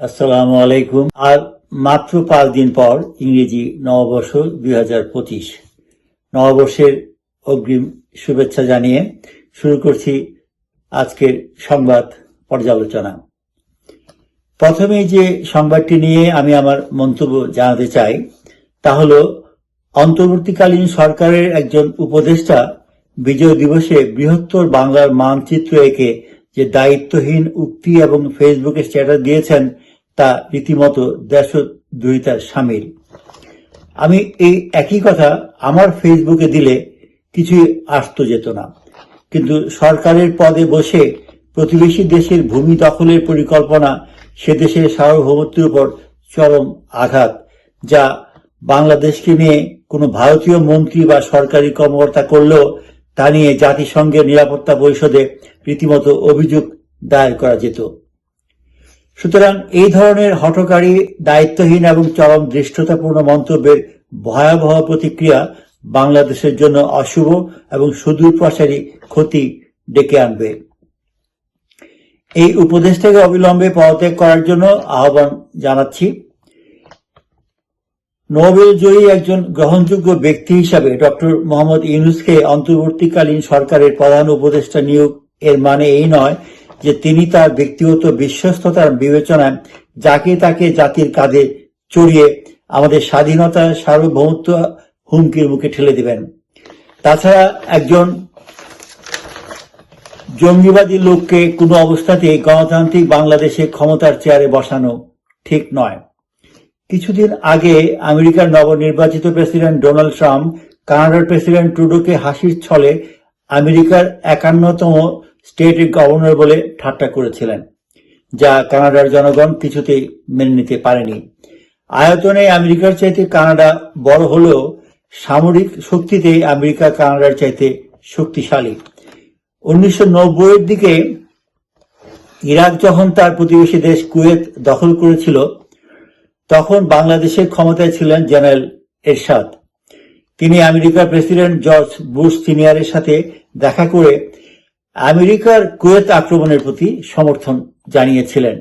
আসসালামু আলাইকুম। আর মাত্র পাঁচ দিন পর ইংরেজি নববর্ষ দুই হাজার পঁচিশ। নববর্ষের অগ্রিম শুভেচ্ছা জানিয়ে শুরু করছি আজকের সংবাদ পর্যালোচনা। প্রথমেই যে সংবাদটি নিয়ে আমি আমার মন্তব্য জানাতে চাই, তা হল, অন্তর্বর্তীকালীন সরকারের একজন উপদেষ্টা বিজয় দিবসে বৃহত্তর বাংলার মানচিত্র এঁকে যে দায়িত্বহীন উক্তি এবং ফেসবুকে স্ট্যাটাস দিয়েছেন, তা রীতিমতো দেশদ্রোহিতার সামিল। আমি এই একই কথা আমার ফেসবুকে দিলে কিছুই আসতো যেত না। কিন্তু সরকারের পদে বসে প্রতিবেশী দেশের ভূমি দখলের পরিকল্পনা সে দেশের সার্বভৌমত্বের উপর চরম আঘাত, যা বাংলাদেশকে নিয়ে কোনো ভারতীয় মন্ত্রী বা সরকারি কর্মকর্তা করলেও তা নিয়ে জাতিসংঘের নিরাপত্তা পরিষদে রীতিমতো অভিযোগ দায়ের করা যেত। সুতরাং এই ধরনের হঠকারী, দায়িত্বহীন এবং চরম দৃষ্টতাপূর্ণ মন্তব্যের ভয়াবহ প্রতিক্রিয়া বাংলাদেশের জন্য অশুভ এবং সুদূর প্রসারী ক্ষতি ডেকে আনবে। এই উপদেশটাকে অবিলম্বে পদত্যাগ করার জন্য আহ্বান জানাচ্ছি। নোবেল জয়ী একজন গ্রহণযোগ্য ব্যক্তি হিসাবে ডক্টর মোহাম্মদ ইউনুসকে অন্তর্বর্তীকালীন সরকারের প্রধান উপদেষ্টা নিয়োগ এর মানে এই নয় যে তিনি তার ব্যক্তিগত বিশ্বস্ততার বিবেচনায় যাকে তাকে জাতির কাঁধে চড়িয়ে আমাদের স্বাধীনতা সার্বভৌমত্ব হুমকির মুখে ঠেলে দিবেন। তাছাড়া একজন জঙ্গিবাদী লোককে কোনো অবস্থাতেই গণতান্ত্রিক বাংলাদেশে ক্ষমতার চেয়ারে বসানো ঠিক নয়। কিছুদিন আগে আমেরিকার নবনির্বাচিত প্রেসিডেন্ট ডোনাল্ড ট্রাম্প কানাডার প্রেসিডেন্ট ট্রুডোকে হাসির ছলে আমেরিকার একান্নতম স্টেটের গভর্নর বলে ঠাট্টা করেছিলেন, যা কানাডার জনগণ কিছুতেই মেনে নিতে পারেনি। আয়তনে আমেরিকার চাইতে কানাডা বড় হলেও সামরিক শক্তিতে আমেরিকা কানাডার চাইতে শক্তিশালী। উনিশশো এর দিকে ইরাক যখন তার প্রতিবেশী দেশ কুয়েত দখল করেছিল, তখন বাংলাদেশের ক্ষমতায় ছিলেন জেনারেল এরশাদ। তিনি আমেরিকার প্রেসিডেন্ট জর্জ বুশ সিনিয়রের সাথে দেখা করে আমেরিকার কুয়েত আক্রমণের প্রতি সমর্থন জানিয়েছিলেন।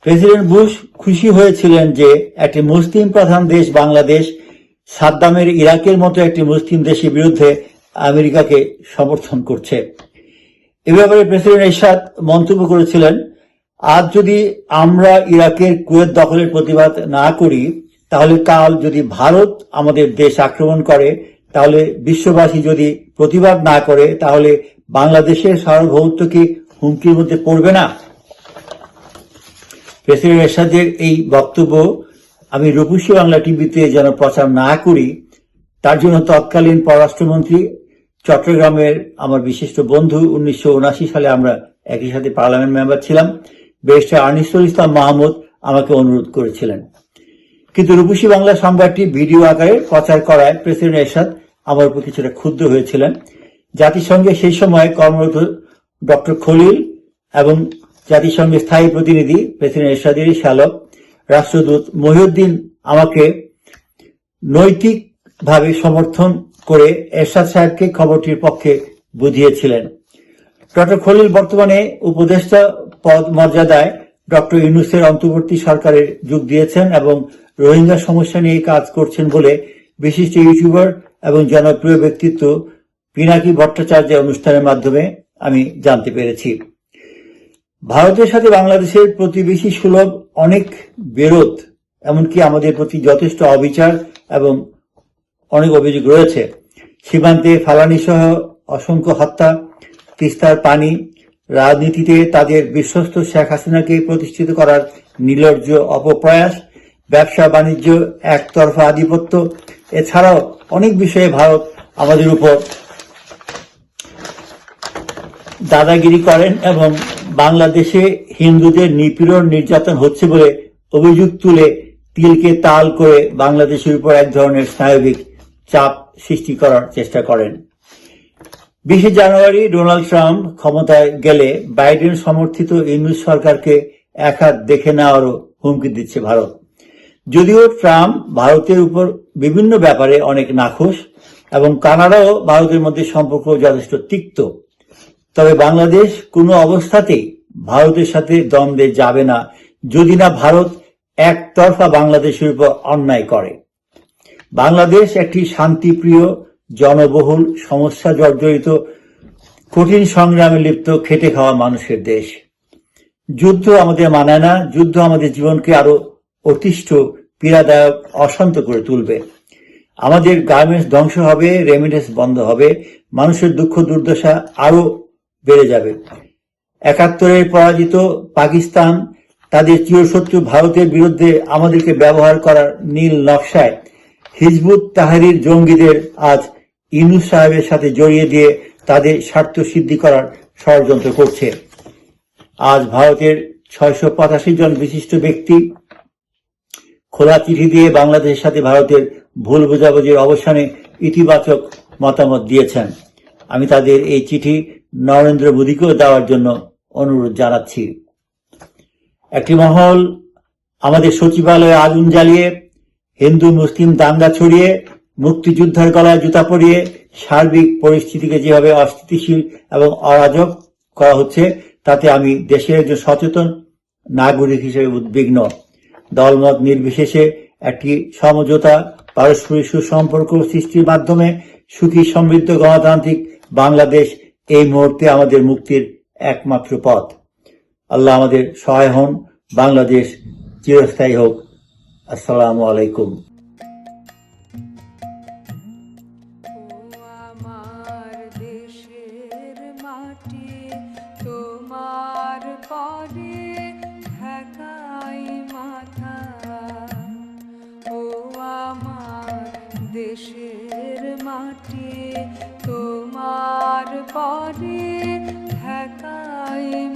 প্রেসিডেন্ট বুশ খুশি হয়েছিলেন যে একটি মুসলিম প্রধান দেশ বাংলাদেশ সাদ্দামের ইরাকের মতো একটি মুসলিম দেশের বিরুদ্ধে আমেরিকাকে সমর্থন করছে। এ ব্যাপারে প্রেসিডেন্ট এরশাদ মন্তব্য করেছিলেন, আজ যদি আমরা ইরাকের কুয়েত দখলের প্রতিবাদ না করি, তাহলে কাল যদি ভারত আমাদের দেশ আক্রমণ করে, তাহলে বিশ্ববাসী যদি প্রতিবাদ না করে, তাহলে বাংলাদেশের সার্বভৌমত্ব কি হুমকির মধ্যে পড়বে না? প্রেসিডেন্ট এরশাদের এই বক্তব্য আমি রূপসী বাংলা টিভিতে যেন প্রচার না করি, তার জন্য তৎকালীন পররাষ্ট্রমন্ত্রী চট্টগ্রামের আমার বিশিষ্ট বন্ধু, উনিশশো উনআশি সালে আমরা একই সাথে পার্লামেন্ট মেম্বার ছিলাম। ব্যারিস্টার আনিসুল ইসলাম মাহমুদ আমাকে অনুরোধ করেছিলেন। কিন্তু রূপসী বাংলা সংবাদটি ভিডিও আকারে প্রচার করায় প্রেসিডেন্ট এরশাদ আমার উপর কিছুটা ক্ষুব্ধ হয়েছিলেন। জাতিসংঘে সেই সময় কর্মরত ডক্টর খলিল এবং জাতিসংঘের স্থায়ী প্রতিনিধি প্রেসিডেন্ট এরশাদেরই শ্যালক রাষ্ট্রদূত মহিউদ্দিন আমাকে নৈতিকভাবে সমর্থন করে এরশাদ সাহেবকে খবরটির পক্ষে বুঝিয়েছিলেন। ডক্টর খলিল বর্তমানে উপদেষ্টা পদ মর্যাদায় ডক্টর ইউনুসের অন্তর্বর্তী সরকারের যোগ দিয়েছেন এবং রোহিঙ্গা সমস্যা নিয়ে কাজ করছেন বলে বিশিষ্ট ইউটিউবার এবং জনপ্রিয় ব্যক্তিত্ব পিনাকি ভট্টাচার্যের অনুষ্ঠানের মাধ্যমে আমি জানতে পেরেছি। ভারতের সাথে বাংলাদেশের প্রতিবেশী সুলভ অনেক বেরোত এমনকি আমাদের প্রতি যথেষ্ট অবিচার এবং অনেক অভিযোগ রয়েছে। সীমান্তে ফালানি সহ অসংখ্য হত্যা, তিস্তার পানি, রাজনীতিতে তাদের বিশ্বস্ত শেখ হাসিনাকে প্রতিষ্ঠিত করার নির্লজ্জ অপপ্রয়াস, ব্যবসা বাণিজ্য একতরফা আধিপত্য, এছাড়াও অনেক বিষয়ে ভারত আমাদের উপর দাদাগিরি করেন এবং বাংলাদেশে হিন্দুদের নিপীড়ন নির্যাতন হচ্ছে বলে অভিযোগ তুলে তিলকে তাল করে বাংলাদেশের উপর এক ধরনের স্নায়বিক চাপ সৃষ্টি করার চেষ্টা করেন। বিশে জানুয়ারি ডোনাল্ড ট্রাম্প ক্ষমতায় গেলে বাইডেন সমর্থিত ইংলিশ সরকারকে এক হাত দেখে নেওয়ারও হুমকি দিচ্ছে ভারত। যদিও ট্রাম্প ভারতের উপর বিভিন্ন ব্যাপারে অনেক নাখোশ এবং কানাডাও ভারতের মধ্যে সম্পর্ক যথেষ্ট তিক্ত। তবে বাংলাদেশ কোনো অবস্থাতেই ভারতের সাথে দ্বন্দ্বে যাবে না, যদি না ভারত একতরফা বাংলাদেশের উপর অন্যায় করে। বাংলাদেশ একটি শান্তিপ্রিয়, জনবহুল, সমস্যা জর্জরিত, কঠিন সংগ্রামে লিপ্ত, খেটে খাওয়া মানুষের দেশ। যুদ্ধ আমাদের মানায় না, যুদ্ধ আমাদের জীবনকে আরও অতিষ্ঠ, পীড়াদায়ক, অশান্ত করে তুলবে। আমাদের গার্মেন্টস ধ্বংস হবে রেমিডেন্স বন্ধ হবে, মানুষের দুঃখ দুর্দশা আরও বেড়ে যাবে। একাত্তরের পরাজিত পাকিস্তান, তাদের চিরশত্রু ভারতের বিরুদ্ধে আমাদেরকে ব্যবহার করার নীল নকশায় হিজবুত তাহারির জঙ্গিদের আজ ইনুস সাহেবের সাথে জড়িয়ে দিয়ে তাদের স্বার্থ সিদ্ধি করার ষড়যন্ত্র করছে। আজ ভারতের ছয়শো পঁচাশি জন বিশিষ্ট ব্যক্তি খোলা চিঠি দিয়ে বাংলাদেশের সাথে ভারতের ভুল বোঝাবুঝির অবসানে ইতিবাচক মতামত দিয়েছেন। আমি তাদের এই চিঠি নরেন্দ্র মোদীকেও দেওয়ার জন্য অনুরোধ জানাচ্ছি। একটি মহল আমাদের সচিবালয়ে আগুন জ্বালিয়ে হিন্দু, মুসলিম দাঙ্গা ছড়িয়ে, মুক্তিযোদ্ধার গলায় জুতা পরিয়ে সার্বিক পরিস্থিতিকে যেভাবে অস্থিতিশীল এবং অরাজক করা হচ্ছে, তাতে আমি দেশের একজন সচেতন নাগরিক হিসেবে উদ্বিগ্ন। দলমত নির্বিশেষে একটি সমঝোতা পারস্পরিক সুসম্পর্ক সৃষ্টির মাধ্যমে সুখী সমৃদ্ধ গণতান্ত্রিক বাংলাদেশ এই মুহূর্তে আমাদের মুক্তির একমাত্র পথ। আল্লাহ আমাদের সহায় হন, বাংলাদেশ চিরস্থায়ী হোক। আসসালামু আলাইকুম। আমার দেশের মাটি তোমার পরে ঢাকাই ও আমার দেশের মাটি তোমার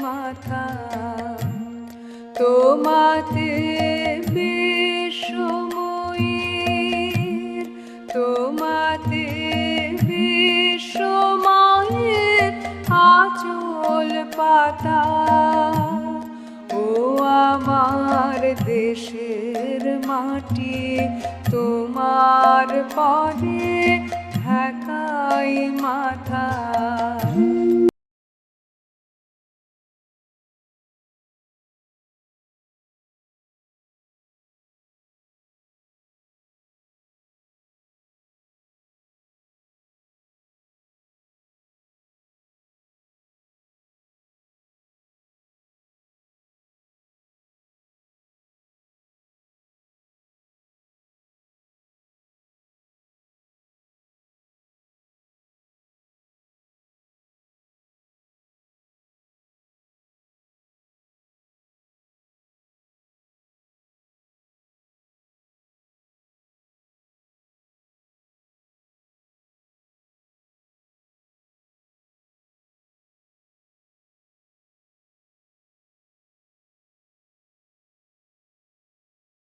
মাথা। তোমাতে আচল পাতা। ও আমার দেশের মাটি তোমার পরে ঢাকাই মাথা।